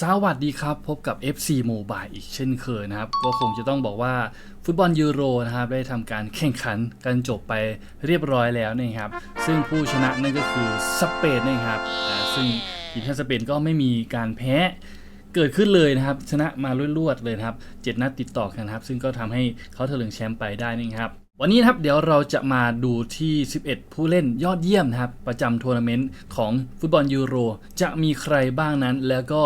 สวัสดีครับ พบกับ FC Mobile อีกเช่นเคยนะครับ ก็คงจะต้องบอกว่าฟุตบอลยูโรนะครับ ได้ทำการแข่งขันกันจบไปเรียบร้อยแล้วนะครับ ซึ่งผู้ชนะนั่นก็คือสเปนนะครับซึ่งทีมชาติสเปนก็ไม่มีการแพ้เกิดขึ้นเลยนะครับ ชนะมารวดๆเลยครับเจ็ดนัดติดต่อกันครับ ซึ่งก็ทำให้เขาเถลิงแชมป์ไปได้นะครับ วันนี้ครับเดี๋ยวเราจะมาดูที่ 11 ผู้เล่นยอดเยี่ยมนะครับ ประจำทัวร์นาเมนต์ของฟุตบอลยูโร จะมีใครบ้างนั้น แล้วก็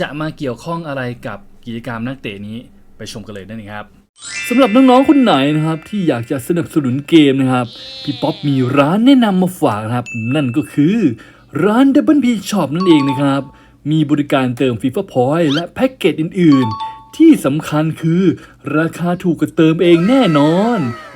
จะมาเกี่ยวข้องอะไรกับกิจกรรมนักเตะนี้ไปชมกันเลยนั่นเองครับสำหรับน้องๆคนไหนนะครับ ที่อยากจะสนับสนุนเกมนะครับ พี่ป๊อปมีร้านแนะนำมาฝากนะครับ นั่นก็คือร้าน Double P Shop นั่นเองนะครับ มีบริการเติม FIFA Point และแพ็กเกจอื่น ๆ ที่สำคัญคือราคาถูกกว่าเติมเองแน่นอน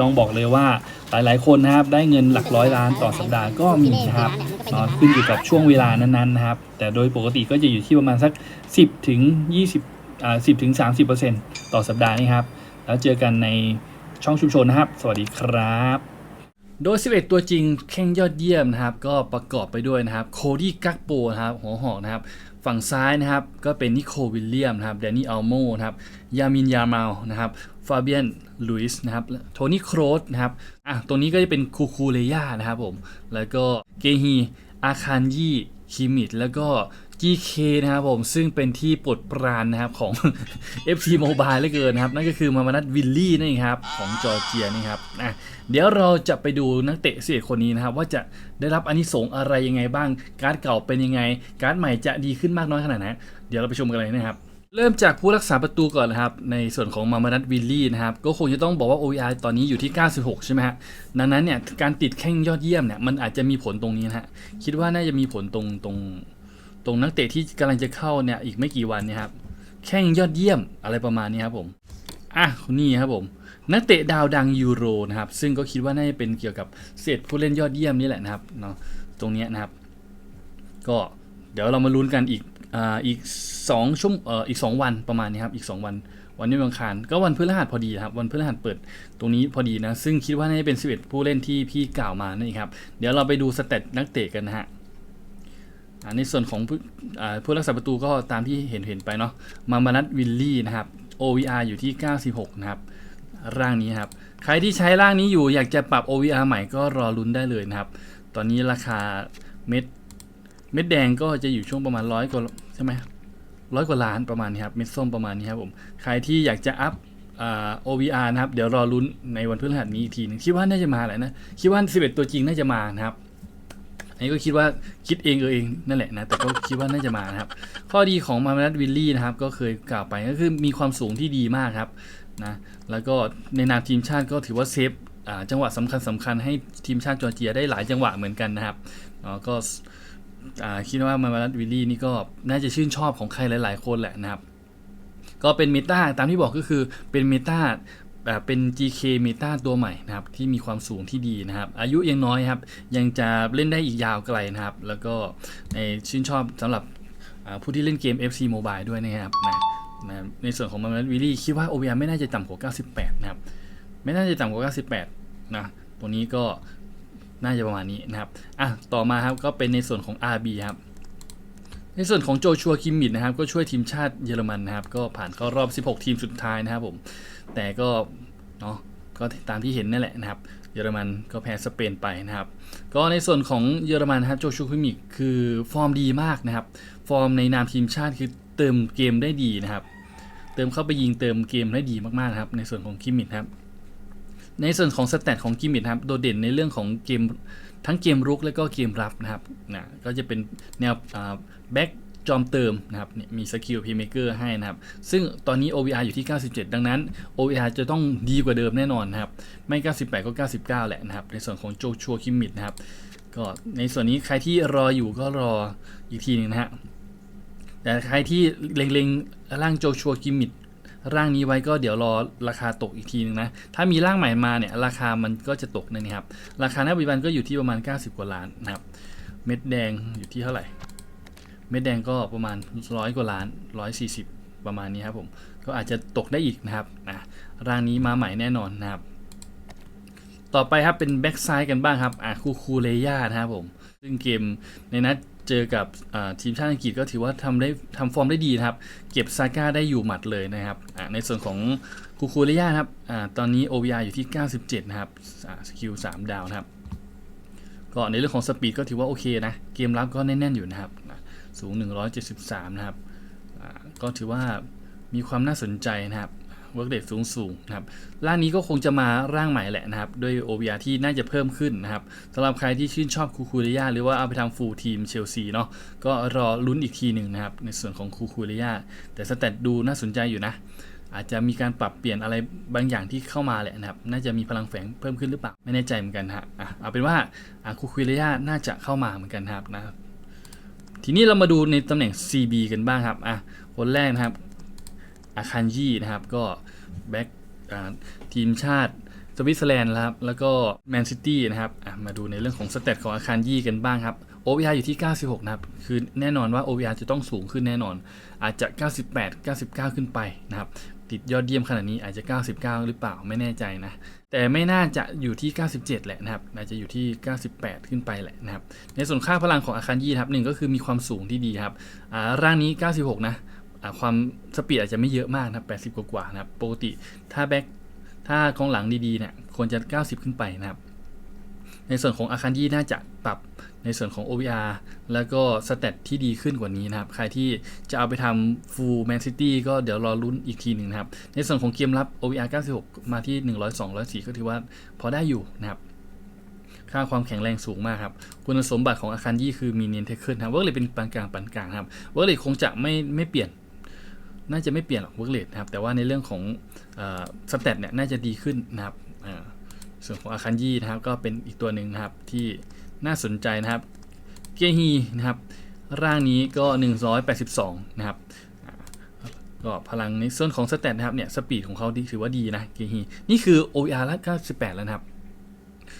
ต้องบอกเลยว่าหลายๆ คนนะครับได้เงินหลักร้อยล้านต่อสัปดาห์ก็มีนะครับนอนขึ้นอยู่กับช่วงเวลานั้นๆนะครับ แต่โดยปกติก็จะอยู่ที่ประมาณสัก 10ถึง20อ่า10ถึง30%ต่อสัปดาห์นี่ครับ แล้วเจอกันในช่องชุมชนนะครับ สวัสดีครับ โดย 11 ตัวจริงแข่งยอดเยี่ยมนะครับ ก็ประกอบไปด้วยนะครับโคดี้กักโปนะครับหัวหอกนะครับ ฝั่งซ้ายนะครับ ก็เป็นนิโคลวิลเลียมนะครับแดนนี่อัลโมนะครับยามินยามาลนะครับฟาเบียนลุยส์นะครับโทนี่โครสนะครับอะตรงนี้ก็จะเป็นคูคูเลย่านะครับผม แล้วก็เกฮีอาคานยี่คิมิดแล้วก็ GK นะครับผมซึ่งเป็นที่ปรดปรานนะครับของ FC Mobile เหลือเกินนะครับ นั่นก็คือมามานัทวิลลี่นั่นเองครับ ของจอร์เจียนี่ครับอะเดี๋ยวเราจะไปดูนักเตะเสียคนนี้นะครับ ว่าจะได้รับอานิสงส์อะไรยังไงบ้าง การ์ดเก่าเป็นยังไง การ์ดใหม่จะดีขึ้นมากน้อยขนาดไหนเดี๋ยวเราไปชมกันเลยนะครับเริ่มจากผู้รักษาประตูก่อนนะครับ ในส่วนของมามานัทวิลลี่นะครับ ก็คงจะต้องบอกว่า OER ตอนนี้อยู่ที่ 96 ใช่ไหมฮะดังนั้นเนี่ยการติดแข้งยอดเยี่ยมเนี่ยมันอาจจะมีผลตรงนี้นะฮะคิดว่าน่าจะมีผลตรงตรง ตรงนักเตะที่กำลังจะเข้าเนี่ยอีกไม่กี่วันนี่ยครับแข่งยอดเยี่ยมอะไรประมาณนี้ครับผมอะนี่ครับผมนักเตะดาวดังยูโรนะครับซึ่งก็คิดว่าน่าจะเป็นเกี่ยวกับเศษผู้เล่นยอดเยี่ยมนี่แหละนะครับเนาะตรงนี้นะครับ ก็เดี๋ยวเรามาลุ้นกันอีกอ่าอีก2ชั่วงเอ่ออีก2วันประมาณนี้ครับอีก2วันวันนี้วันอังคารก็วันพฤหัสพอดีครับวันพฤหัสเปิดตรงนี้พอดีนะซึ่งคิดว่าน่าจะเป็น 11 ผู้เล่นที่พี่กล่าวมานั่ครับเดี๋ยวเราไปดูสเตตนักเตะกันนะฮะ ในส่วนของผู้อ่าผู้รักษาประตูก็ตามที่เห็นเห็นไปเนาะมามานัทวิลลี่นะครับ OVR อยู่ที่ 96 นะครับ ร่างนี้ครับ ใครที่ใช้ร่างนี้อยู่อยากจะปรับ OVR ใหม่ก็รอลุ้นได้เลยนะครับ ตอนนี้ราคาเม็ดเม็ดแดงก็จะอยู่ช่วงประมาณร้อยกว่าใช่ไหมร้อยกว่าล้านประมาณนี้ครับ เม็ดส้มประมาณนี้ครับผม ใครที่อยากจะอัพอ OVR นะครับ เดี๋ยวรอลุ้นในวันพฤหัสนี้อีกทีหนึงคิดว่าน่าจะมาแหละนะ คิดว่า 11 ตัวจริงน่าจะมานะครับ นี้ก็คิดว่าคิดเองเออเองนั่นแหละนะแต่ก็คิดว่าน่าจะมานะครับ ข้อดีของมาร์นัทวิลลี่นะครับ ก็เคยกล่าวไปก็คือมีความสูงที่ดีมากครับนะแล้วก็ในนามทีมชาติก็ถือว่าเซฟจังหวะสำคัญสคัญให้ทีมชาติจอร์เจียได้หลายจังหวะเหมือนกันนะครับก็คิดว่ามาร์นัทวิลลี่นี่ก็น่าจะชื่นชอบของใครหลาย ๆ คนแหละนะครับก็เป็นเมตาตามที่บอกก็คือเป็นเมตา เป็น GK เมตาตัวใหม่นะครับที่มีความสูงที่ดีนะครับ อายุยังน้อยครับ ยังจะเล่นได้อีกยาวไกลนะครับ แล้วก็ในชื่นชอบสำหรับผู้ที่เล่นเกม FC Mobile ด้วยนะครับนะนะในส่วนของมันวิลลี่คิดว่า OVR ไม่น่าจะต่ำกว่า 98 นะครับ ไม่น่าจะต่ำกว่า 98 นะตัวนี้ก็น่าจะประมาณนี้นะครับอะต่อมาครับก็เป็นในส่วนของ RB ครับ ในส่วนของโจชัวคิมมิดนะครับ ก็ช่วยทีมชาติเยอรมันนะครับ ก็ผ่านเข้ารอบ 16 ทีมสุดท้ายนะครับผม แต่ก็เนาะก็ตามที่เห็นนั่นแหละนะครับ เยอรมันก็แพ้สเปนไปนะครับ ก็ในส่วนของเยอรมันนะครับโจชัวคิมมิดคือฟอร์มดีมากนะครับ ฟอร์มในนามทีมชาติคือเติมเกมได้ดีนะครับ เติมเข้าไปยิงเติมเกมได้ดีมากๆนะครับ ในส่วนของคิมมิดครับ ในส่วนของสแตทของกิมมิดครับ โดดเด่นในเรื่องของเกมทั้งเกมรุกและก็เกมรับนะครับนะก็จะเป็นแนวแบ็กจอมเติมนะครับมีสกิลพีเมเกอร์ให้นะครับ ซึ่งตอนนี้ OVR อยู่ที่ 97 ดังนั้น OVR จะต้องดีกว่าเดิมแน่นอนนะครับ ไม่ 98 ก็ 99 แหละนะครับ ในส่วนของโจชัวคิมมิดนะครับ ก็ในส่วนนี้ใครที่รออยู่ก็รออีกทีหนึงนะฮะแต่ใครที่เล็งๆร่างโจชัวกิมมิด ร่างนี้ไว้ก็เดี๋ยวรอราคาตกอีกทีนึงนะ ถ้ามีร่างใหม่มาเนี่ยราคามันก็จะตกนะครับ ราคาณปัจจุบันก็อยู่ที่ประมาณ 90 กว่าล้านนะครับ เม็ดแดงอยู่ที่เท่าไหร่ เม็ดแดงก็ประมาณร้อยกว่าล้านร้อยสี่สิบประมาณนี้ครับผม ก็อาจจะตกได้อีกนะครับนะร่างนี้มาใหม่แน่นอนนะครับ ต่อไปครับเป็นแบ็กไซด์กันบ้างครับ อะคูคูเลย่านะครับผม ซึ่งเกมในนัด เจอกับทีมชาติอังกฤษก็ถือว่าทำได้ทำฟอร์มได้ดีครับ เก็บซาก้าได้อยู่หมัดเลยนะครับ ในส่วนของคูคูเลย่าครับอตอนนี้ OVR อยู่ที่ 97 นะครับสกิล3ดาวนะครับ ก็ในเรื่องของสปีดก็ถือว่าโอเคนะ เกมรับก็แน่นๆอยู่นะครับ สูง 173 นะครับ ก็ถือว่ามีความน่าสนใจนะครับ เวิร์กเดทสูงสูงๆนะครับร่างนี้ก็คงจะมาร่างใหม่แหละนะครับด้วย OVR ที่น่าจะเพิ่มขึ้นนะครับสำหรับใครที่ชื่นชอบคูคูเรียหรือว่าเอาไปทำฟูลทีมเชลซีเนาะก็รอลุ้นอีกทีหนึ่งนะครับในส่วนของคูคูเรียแต่สแตทดูน่าสนใจอยู่นะ อาจจะมีการปรับเปลี่ยนอะไรบางอย่างที่เข้ามาแหละนะครับน่าจะมีพลังแฝงเพิ่มขึ้นหรือเปล่าไม่แน่ใจเหมือนกันฮะอะเอาเป็นว่าคูคูเรียน่าจะเข้ามาเหมือนกันครับนะทีนี้เรามาดูในตำแหน่ง CB กันบ้างครับอะคนแรกนะครับ อาคันยี่นะครับ ก็แบ็กทีมชาติสวิตเซอร์แลนด์ครับ แล้วก็แมนซิตี้นะครับมาดูในเรื่องของสเตตของอาคารยี่กันบ้างครับ OVR อยู่ที่ 96 นะครับ คือแน่นอนว่า OVR จะต้องสูงขึ้นแน่นอน อาจจะ 98 99 ขึ้นไปนะครับ ติดยอดเยี่ยมขนาดนี้อาจจะ 99 หรือเปล่าไม่แน่ใจนะ แต่ไม่น่าจะอยู่ที่ 97 แหละนะครับ อาจจะอยู่ที่ 98 ขึ้นไปแหละนะครับ ในส่วนค่าพลังของอาคารยี่ครับหนึ่งก็คือมีความสูงที่ดีครับร่างนี้ 96 นะ ความสปีดอาจจะไม่เยอะมากนะครับ80กว่าๆนะครับปกติถ้าแบ็คถ้ากองหลังดีๆเนี่ยควรจะ 90 ขึ้นไปนะครับ ในส่วนของอาคารยี่น่าจะปรับในส่วนของ OVR แล้วก็สเตตที่ดีขึ้นกว่านี้นะครับ ใครที่จะเอาไปทำ Full Man City ก็เดี๋ยวรอลุ้นอีกทีหนึ่งนะครับ ในส่วนของเกมรับ OVR 96 มาที่ 102 104 ก็ถือว่าพอได้อยู่นะครับ ค่าความแข็งแรงสูงมากครับ คุณสมบัติของอาคารยี่คือมีเนียนเทคเคิลครับเวิร์กเลยเป็นปานกลางปานกลางครับเวิร์กเลยคงจะไม่ไม่เปลี่ยน น่าจะไม่เปลี่ยนหรอกเวิร์กเลทนะครับแต่ว่าในเรื่องของสเตตเนี่ยน่าจะดีขึ้นนะครับส่วนของอาคารยี่นะครับก็เป็นอีกตัวหนึ่งนะครับที่น่าสนใจนะครับเกฮีนะครับร่างนี้ก็ 182 นะครับก็พลังในส่วนของสเตตนะครับเนี่ยสปีดของเขาดีถือว่าดีนะเกฮีนี่คือ OER ละ98 แล้วนะครับ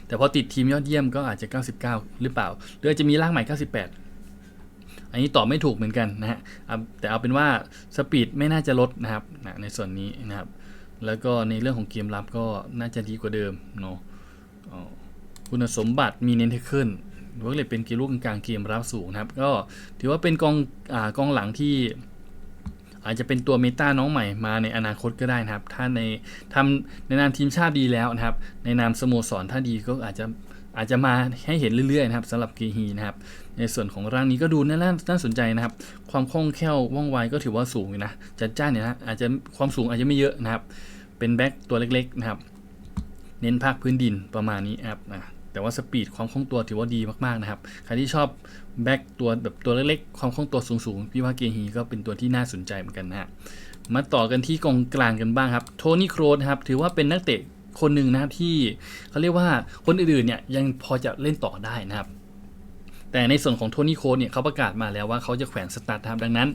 แต่พอติดทีมยอดเยี่ยมก็อาจจะ 99 หรือเปล่าหรืออาจจะมีร่างใหม่ 98 อันนี้ตอบไม่ถูกเหมือนกันนะฮะแต่เอาเป็นว่าสปีดไม่น่าจะลดนะครับนะในส่วนนี้นะครับ แล้วก็ในเรื่องของเกมรับก็น่าจะดีกว่าเดิมเนาะคุณสมบัติมีเน้นทคเคิลหรือว่าเลยเป็นเกมลูกกลางเกมรับสูงนะครับ ก็ถือว่าเป็นกองอ่ากองหลังที่อาจจะเป็นตัวเมตาน้องใหม่มาในอนาคตก็ได้นะครับ ถ้าในทำในนามทีมชาติดีแล้วนะครับ ในนามสโมสรถ้าดีก็อาจจะ อาจจะมาให้เห็นเรื่อยๆนะครับสำหรับเกฮีนะครับ ในส่วนของร่างนี้ก็ดูน่าน่าสนใจนะครับ ความคล่องแคล่วว่องไวก็ถือว่าสูงอยู่นะจัดจ้านเนี่ยนะอาจจะความสูงอาจจะไม่เยอะนะครับ เป็นแบ็คตัวเล็กๆนะครับ เน้นภาคพื้นดินประมาณนี้ครับอะแต่ว่าสปีดความคล่องตัวถือว่าดีมากๆนะครับ ใครที่ชอบแบ็คตัวแบบตัวเล็กๆ ความคล่องตัวสูงๆ พี่ว่าเกฮีก็เป็นตัวที่น่าสนใจเหมือนกันนะฮะมาต่อกันที่กองกลางกันบ้างครับ โทนี่โครสครับ ถือว่าเป็นนักเตะ คนหนึ่งนะที่เขาเรียกว่าคนอื่นๆเนี่ยยังพอจะเล่นต่อได้นะครับ แต่ในส่วนของโทนี่โครสเนี่ยเขาประกาศมาแล้วว่าเขาจะแขวนสตาร์ทครับดังนั้น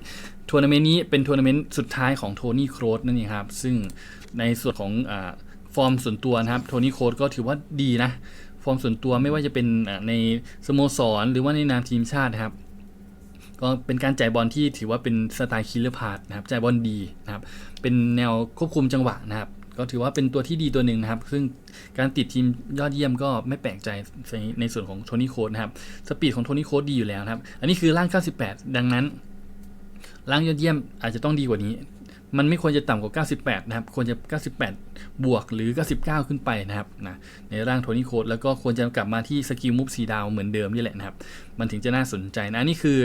ทัวร์นาเมนต์นี้เป็นทัวร์นาเมนต์สุดท้ายของโทนี่โครสนั่นเองครับ ซึ่งในส่วนของอฟอร์มส่วนตัวนะครับโทนี่โครสก็ถือว่าดีนะ ฟอร์มส่วนตัวไม่ว่าจะเป็นในสโมสรหรือว่าในนามทีมชาตินะครับก็เป็นการจ่ายบอลที่ถือว่าเป็นสไตล์คิลเลอร์พาร์นะครับจ่ายบอลดีนะครับเป็นแนวควบคุมจังหวะนะครับ ก็ถือว่าเป็นตัวที่ดีตัวหนึ่งนะครับ ซึ่งการติดทีมยอดเยี่ยมก็ไม่แปลกใจในในส่วนของโทนี่โค้ดนะครับ สปีดของโทนี่โค้ดดีอยู่แล้วนะครับ อันนี้คือร่าง 98 ดังนั้น ร่างยอดเยี่ยมอาจจะต้องดีกว่านี้ มันไม่ควรจะต่ำกว่า 98 นะครับ ควรจะ 98 บวกหรือ 99 ขึ้นไปนะครับนะในร่างโทนี่โค้ดแล้วก็ควรจะกลับมาที่สกิลมูฟสีดาวเหมือนเดิมนี่แหละนะครับ มันถึงจะน่าสนใจนะ อันนี่คือ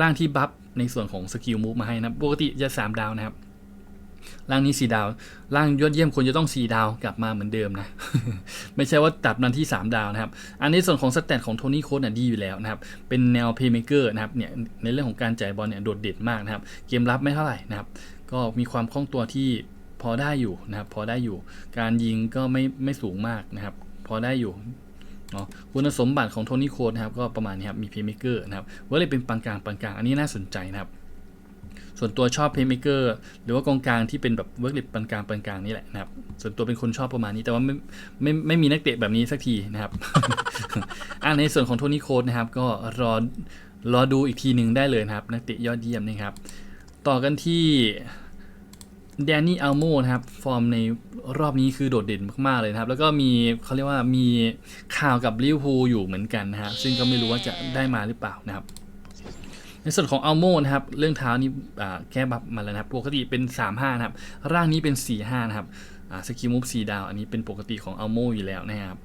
ร่างที่บัฟในส่วนของสกิลมูฟมาให้นะครับปกติจะ 3 ดาวนะครับ ร่างนี้4ดาว ร่างยอดเยี่ยมควรจะต้อง 4 ดาวกลับมาเหมือนเดิมนะ ไม่ใช่ว่าตัดมันที่ 3 ดาวนะครับ อันในส่วนของสแตทของโทนี่โค้ดเนี่ยดีอยู่แล้วนะครับ เป็นแนวเพย์เมเกอร์นะครับ เนี่ยในเรื่องของการจ่ายบอลเนี่ยโดดเด่นมากนะครับ เกมรับไม่เท่าไหร่นะครับ ก็มีความคล่องตัวที่พอได้อยู่นะครับ พอได้อยู่ การยิงก็ไม่ไม่สูงมากนะครับ พอได้อยู่เนาะคุณสมบัติของโทนี่โค้ดนะครับก็ประมาณนี้ครับ มีเพย์เมเกอร์นะครับว่าเลยเป็นปานกลางปานกลาง อันนี้น่าสนใจนะครับ ส่วนตัวชอบเพย์เมเกอร์หรือว่ากองกลางที่เป็นแบบเวิร์กลิปปานกลางปานกลางนี่แหละนะครับ ส่วนตัวเป็นคนชอบประมาณนี้ แต่ว่าไม่ไม่ไม่มีนักเตะแบบนี้สักทีนะครับอ่าในส่วนของโทนี่โค้ดนะครับ ก็รอรอดูอีกทีหนึ่งได้เลยนะครับ นักเตะยอดเยี่ยมนะครับ ต่อกันที่แดนนี่อัลโมนะครับ ฟอร์มในรอบนี้คือโดดเด่นมาก ๆ เลยนะครับ แล้วก็มีเขาเรียกว่ามีข่าวกับลิเวอร์พูลอยู่เหมือนกันนะครับซึ่งก็ไม่รู้ว่าจะได้มาหรือเปล่านะครับ ในส่วนของอัลโมนะครับเรื่องเท้านี่อ่าแก้บัฟมาแล้วนะครับ ปกติเป็น3-5นะครับ ร่างนี้เป็น4-5นะครับสกิลมูฟ4ดาว อันนี้เป็นปกติของอัลโมอยู่แล้วนะครับ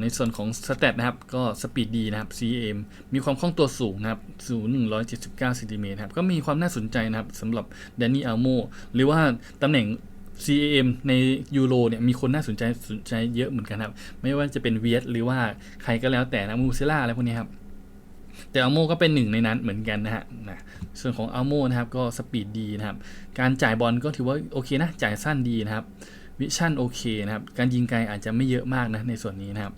ในส่วนของสเตตนะครับ ก็สปีดดีนะครับ CM มีความคล่องตัวสูงนะครับสูง179เซนติเมตรครับ ก็มีความน่าสนใจนะครับสำหรับแดนนี่อัลโมหรือว่าตำแหน่ง CAM ในยูโรเนี่ยมีคนน่าสนใจสนใจเยอะเหมือนกันครับ ไม่ว่าจะเป็นเวียดหรือว่าใครก็แล้วแต่นะมูเซล่าอะไรพวกนี้ครับ แต่อัลโมก็เป็นหนึ่งในนั้นเหมือนกันนะฮะนะส่วนของอัลโมนะครับก็สปีดดีนะครับ การจ่ายบอลก็ถือว่าโอเคนะ จ่ายสั้นดีนะครับ วิชั่นโอเคนะครับ การยิงไกลอาจจะไม่เยอะมากนะในส่วนนี้นะครับ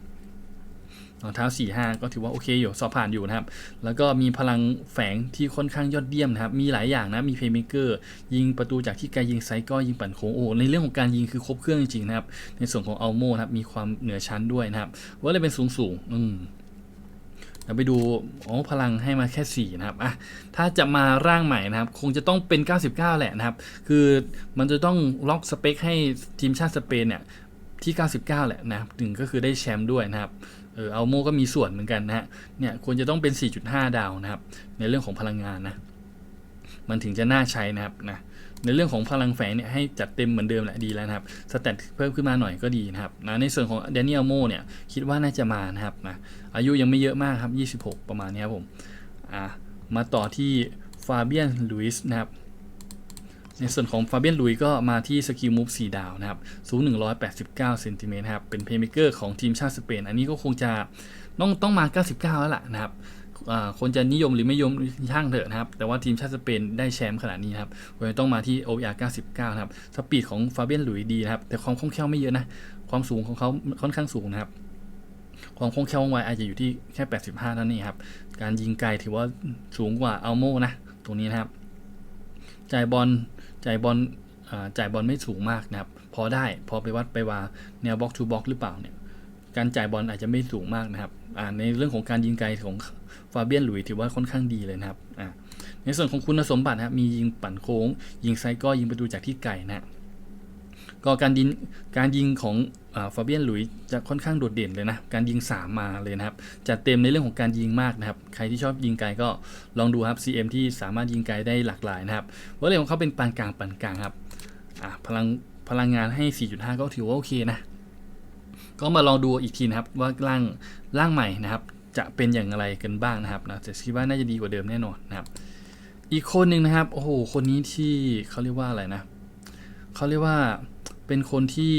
รองเท้า4-5 ก็ถือว่าโอเคอยู่สอบผ่านอยู่นะครับ แล้วก็มีพลังแฝงที่ค่อนข้างยอดเยี่ยมนะครับ มีหลายอย่างนะ มีเพย์เมเกอร์ยิงประตูจากที่ไกลยิงไซก็ยิงปั่นโค้งโอ้ในเรื่องของการยิงคือครบเครื่องจริงๆนะครับ ในส่วนของอัลโมนะครับ มีความเหนือชั้นด้วยนะครับว่าเลยเป็นสูงสูงอืม ราไปดูอ๋อพลังให้มาแค่ 4 นะครับอะถ้าจะมาร่างใหม่นะครับ คงจะต้องเป็น 99 แหละนะครับ คือมันจะต้องล็อกสเปคให้ทีมชาติสเปนเนี่ยที่ 99 แหละนะครับถึงก็คือได้แชมป์ด้วยนะครับเอออัลโมก็มีส่วนเหมือนกันนะฮะเนี่ยควรจะต้องเป็น 4.5 ดาวนะครับ ในเรื่องของพลังงานนะ มันถึงจะน่าใช้นะครับนะ ในเรื่องของพลังแฝงเนี่ยให้จัดเต็มเหมือนเดิมแหละดีแล้วนะครับสแตทเพิ่มขึ้นมาหน่อยก็ดีนะครับนะในส่วนของเดนิเอลโมเนี่ยคิดว่าน่าจะมานะครับนะอายุยังไม่เยอะมากครับ 26 ประมาณนี้ครับผมอะมาต่อที่ฟาเบียนลุยส์นะครับในส่วนของฟาเบียนลุยก็มาที่สกิลมูฟ4ดาวนะครับ สูง 189เซนติเมตรครับ เป็นเพย์เมเกอร์ของทีมชาติสเปน อันนี้ก็คงจะต้องต้องมา 99 แล้วล่ะนะครับ คนจะนิยมหรือไม่นิยมช่างเถอะนะครับ แต่ว่าทีมชาติสเปนได้แชมป์ขนาดนี้ครับเลยต้องมาที่ OER 99 นะครับ สปีดของฟาเบียนลุยดีนะครับ แต่ความคล่องแคล่วไม่เยอะนะ ความสูงของเขาค่อนข้างสูงนะครับ ความคล่องแคล่วว่องไวอาจจะอยู่ที่แค่ 85เท่านี้ครับ การยิงไกลถือว่าสูงกว่าอัลโมนะ ตรงนี้นะครับ จ่ายบอล จ่ายบอลจ่ายบอลไม่สูงมากนะครับ พอได้ พอไปวัดไปว่าแนวบล็อกทูบล็อกหรือเปล่าเนี่ย การจ่ายบอลอาจจะไม่สูงมากนะครับในเรื่องของการยิงไกลของฟาเบียนหลุยถือว่าค่อนข้างดีเลยนะครับในส่วนของคุณสมบัตินะครับมียิงปั่นโค้ง ยิงไซก็ยิงประตูจากที่ไกลนะก็การยิงการยิงของฟาเบียนหลุยจะค่อนข้างโดดเด่นเลยนะ การยิง 3 มาเลยนะครับ จัดเต็มในเรื่องของการยิงมากนะครับ ใครที่ชอบยิงไกลก็ลองดูครับ CM ที่สามารถยิงไกลได้หลากหลายนะครับว่าเลยของเขาเป็นปานกลางปานกลางครับพลังพลังงานให้ 4.5 ก็ถือว่าโอเคนะ ก็มาลองดูอีกทีนะครับว่าร่างร่างใหม่นะครับ จะเป็นอย่างไรกันบ้างนะครับนะแต่คิดว่าน่าจะดีกว่าเดิมแน่นอนนะครับ อีกคนหนึ่งนะครับโอ้โหคนนี้ที่เขาเรียกว่าอะไรนะเขาเรียกว่าเป็นคนที่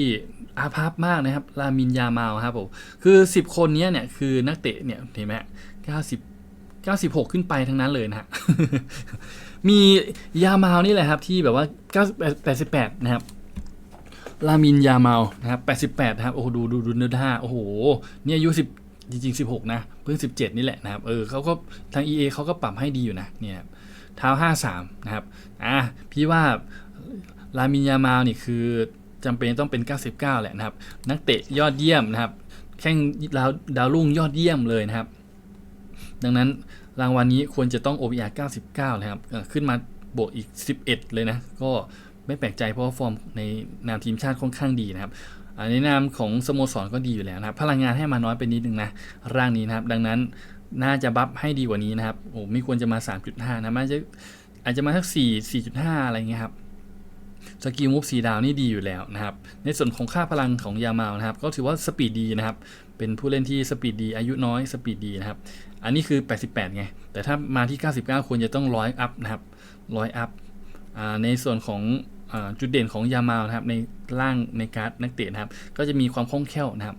อาภัพมากนะครับลามินยามาลครับผมคือ 10 คนนี้เนี่ยคือนักเตะเนี่ยเห็นไหม90 96ขึ้นไปทั้งนั้นเลยนะฮะมียามาลนี่แหละครับที่แบบว่า9 88นะครับ ลามินยาเมาลนะครับ88นะครับ โอ้โห ดูดูดูเนื้อท่าโอ้โห เนี่ยอายุ10จริงๆ 16 นะ เพิ่ง 17 นี่แหละนะครับ เออเขาก็ทาง EA เขาก็ปรับให้ดีอยู่นะ เนี่ยเท้า 53 นะครับ อะ พี่ว่าลามินยามาลนี่คือจำเป็นต้องเป็น 99 แหละนะครับ นักเตะยอดเยี่ยมนะครับ แข่งดาวดาวรุ่งยอดเยี่ยมเลยนะครับ ดังนั้นรางวัลนี้ควรจะต้อง OBR 99เลยครับ ขึ้นมาบวกอีก 11 เลยนะ ก็ ไม่แปลกใจเพราะว่าฟอร์มในนามทีมชาติค่อนข้างดีนะครับในนามของสโมสรก็ดีอยู่แล้วนะครับ พลังงานให้มาน้อยไปนิดนึงนะร่างนี้นะครับ ดังนั้นน่าจะบัฟให้ดีกว่านี้นะครับโอ้ไม่ควรจะมา 3.5 นะมันจะอาจจะมาสัก4 4.5 อะไรเงี้ยครับสกิลมูฟสีดาวนี่ดีอยู่แล้วนะครับ ในส่วนของค่าพลังของยามาลนะครับ ก็ถือว่าสปีดดีนะครับ เป็นผู้เล่นที่สปีดดี อายุน้อยสปีดดีนะครับ อันนี้คือ 88 ไง แต่ถ้ามาที่ 99 ควรจะต้องร้อยอัพนะครับร้อยอัพ ในส่วนของอจุดเด่นของยามาลนะครับในร่างในการ์ดนักเตะนะครับ ก็จะมีความคล่องแคล่วนะครับ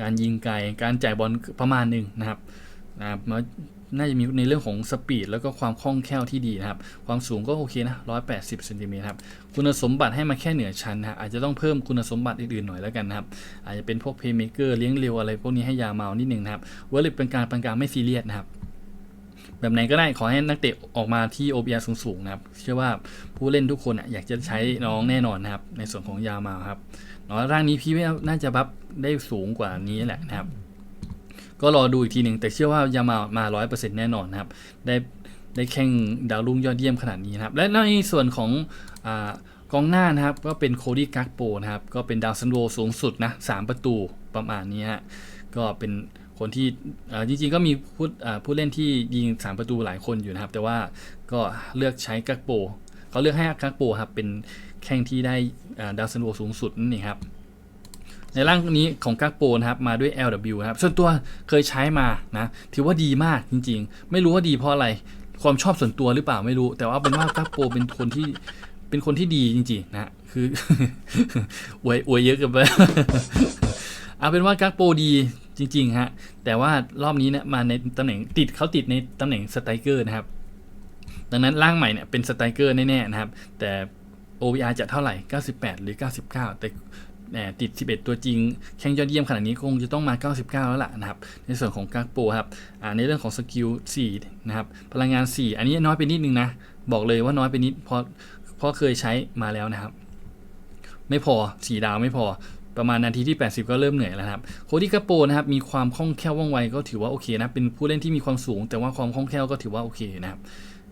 การยิงไกลการจ่ายบอลประมาณหนึ่งนะครับนะครับมน่าจะมีในเรื่องของสปีดแล้วก็ความคล่องแคล่วที่ดีนะครับ ความสูงก็โอเคนะ 180เซนติเมตรครับ คุณสมบัติให้มาแค่เหนือชั้นนะอาจจะต้องเพิ่มคุณสมบัติอื่นๆหน่อยแล้วกันนะครับ อาจจะเป็นพวกเพย์เมเกอร์เลี้ยงเร็วอะไรพวกนี้ให้ยาเมานิดนึงนะครับเวอร์ลิปเป็นการปานกลางไม่ซีเรียสนะครับ แบบไหนก็ได้ขอให้นักเตะออกมาที่ OPR สูงๆนะครับ เชื่อว่าผู้เล่นทุกคนอยากจะใช้น้องแน่นอนนะครับ ในส่วนของยามาครับเนาะร่างนี้พี่ว่าน่าจะบัฟได้สูงกว่านี้แหละนะครับ ก็รอดูอีกทีหนึ่งแต่เชื่อว่ายามามาร้อยเปอร์เซ็นต์แน่นอนนะครับ ได้ได้แข่งดาวรุ่งยอดเยี่ยมขนาดนี้นะครับ และในส่วนของอกองหน้านะครับ ก็เป็นโคดี้กักโปนะครับ ก็เป็นดาวซันโวสูงสุดนะสามประตูประมาณนี้ฮะก็เป็น คนที่จริงๆก็มีผู้เอ่อผู้เล่นที่ยิงสามประตูหลายคนอยู่นะครับ แต่ว่าก็เลือกใช้กักโปเขาเลือกให้กักโปครับเป็นแข่งที่ได้ดาวซันโวสูงสุดนั่ครับในร่างนี้ของกักโปนะครับมาด้วย LW นะครับส่วนตัวเคยใช้มานะถือว่าดีมากจริง ๆ ไม่รู้ว่าดีเพราะอะไรความชอบส่วนตัวหรือเปล่าไม่รู้ แต่ว่าเป็นว่ากักโปเป็นคนที่เป็นคนที่ดีจริงๆนะคืออวยอวยเยอะเกันไป เอาเป็นว่ากักโปดีจริงๆฮะแต่ว่ารอบนี้เนี่ยมาในตำแหน่งติดเขาติดในตำแหน่งสไตรเกอร์นะครับ ดังนั้นร่างใหม่เนี่ยเป็นสไตรเกอร์แน่ๆนะครับ แต่ OVR จะเท่าไหร่ 98 หรือ 99 แต่ติด 11 ตัวจริง แข่งยอดเยี่ยมขนาดนี้คงจะต้องมา 99 แล้วล่ะนะครับ ในส่วนของกักโปครับในเรื่องของสกิล 4 นะครับ พลังงาน 4 อันนี้น้อยไปนิดนึงนะ บอกเลยว่าน้อยไปนิดเพราะเพราะเคยใช้มาแล้วนะครับ ไม่พอ 4 ดาวไม่พอ ประมาณนาทีที่ 80 ก็เริ่มเหนื่อยแล้วครับโคดี้กาโปนะครับมีความคล่องแคล่วว่องไวก็ถือว่าโอเคนะเป็นผู้เล่นที่มีความสูง แต่ว่าความคล่องแคล่วก็ถือว่าโอเคนะครับ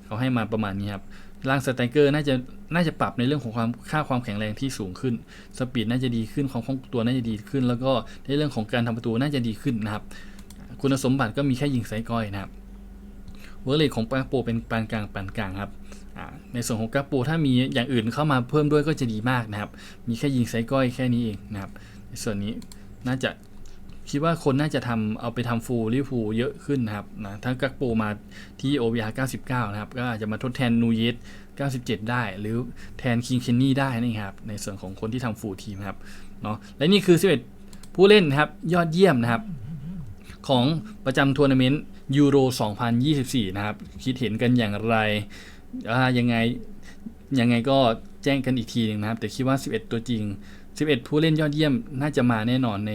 เขาให้มาประมาณนี้ครับร่างสไตรเกอร์น่าจะน่าจะปรับในเรื่องของความค่าความแข็งแรงที่สูงขึ้น สปีดน่าจะดีขึ้นความคล่องตัวน่าจะดีขึ้น แล้วก็ในเรื่องของการทำประตูน่าจะดีขึ้นนะครับ คุณสมบัติก็มีแค่ยิงไซก้อยนะครับเวอร์เลของปาโปเป็นปานกลางปานกลางครับ ในส่วนของกาโปถ้ามีอย่างอื่นเข้ามาเพิ่มด้วยก็จะดีมากนะครับ มีแค่ยิงไซก้อยแค่นี้เองนะครับ ในส่วนนี้น่าจะคิดว่าคนน่าจะทำเอาไปทำฟูลลิฟูเยอะขึ้นนะครับนะถ้ากักโปมาที่ OVR 99 นะครับ ก็อาจจะมาทดแทนนูเยส97 ได้ หรือแทนคิงเคนนี่ได้นะครับ ในส่วนของคนที่ทำฟูลทีมครับเนาะและนี่คือ 11 ผู้เล่นนะครับ ยอดเยี่ยมนะครับ ของประจำทัวร์นาเมนต์ยูโร 2024 นะครับ คิดเห็นกันอย่างไร ยังไงยังไงก็แจ้งกันอีกทีหนึงนะครับ แต่คิดว่า 11 ตัวจริง 11 ผู้เล่นยอดเยี่ยมน่าจะมาแน่นอนใน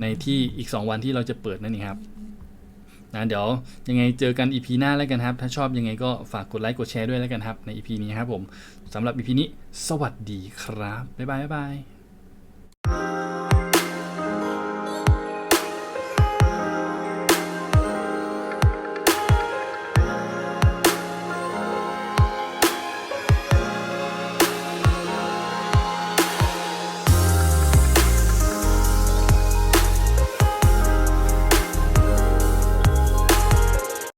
ในที่อีก 2 วันที่เราจะเปิดนั่นเองครับนะเดี๋ยวยังไงเจอกัน EP หน้าแล้วกันครับ ถ้าชอบยังไงก็ฝากกดไลค์กดแชร์ด้วยแล้วกันครับ ใน EP นี้ครับผมสำหรับ EP นี้ สวัสดีครับ บ๊ายบายบ๊ายบาย